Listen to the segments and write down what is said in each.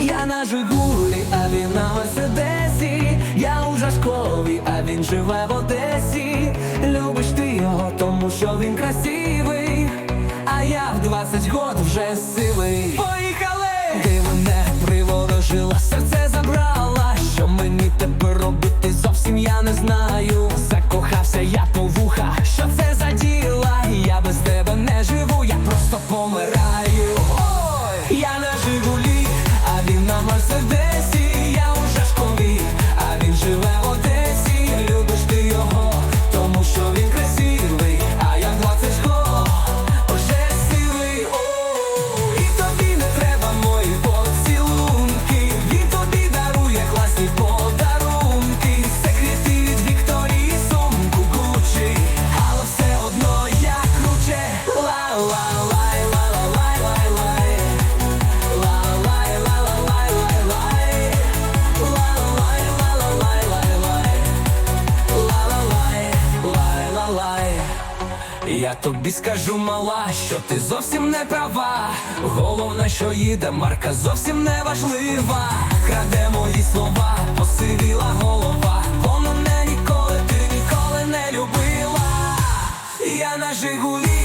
Я на Жигулі, а він на Мерседесі Я у Жашкові, а він живе в Одесі. Любиш ти його, тому що він красивий. А я в 20 год вже сивий я тобі скажу, мала, що ти зовсім не права. Головне, що їде марка, зовсім не важлива. Краде мої слова, посивіла голова. Бо мене ніколи ти ніколи не любила. Я на Жигулі,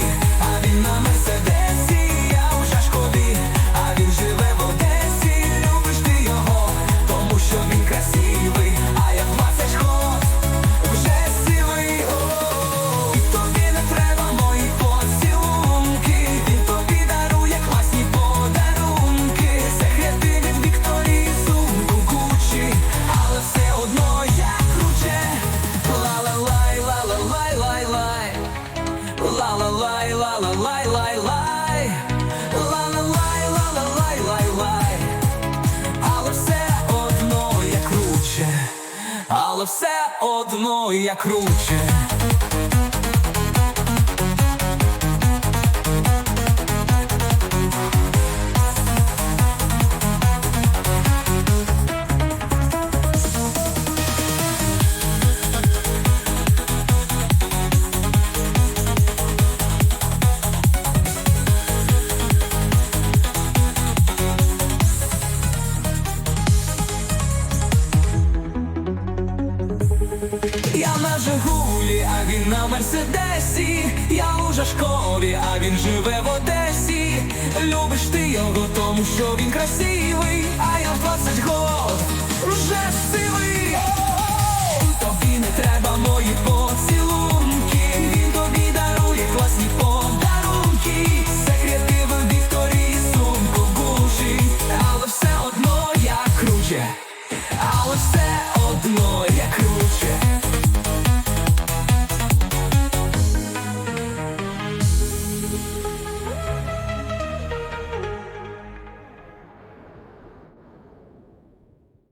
Ла-ла-лай, ла-ла-лай, лай-лай. Ла-ла-лай, ла-ла-лай, лай-лай. Але все одно я круче, але все одно я круче. На Жигулі, а він на Мерседесі, я у Жашкові, а він живе в Одесі. Любиш ти його, тому що він красивий,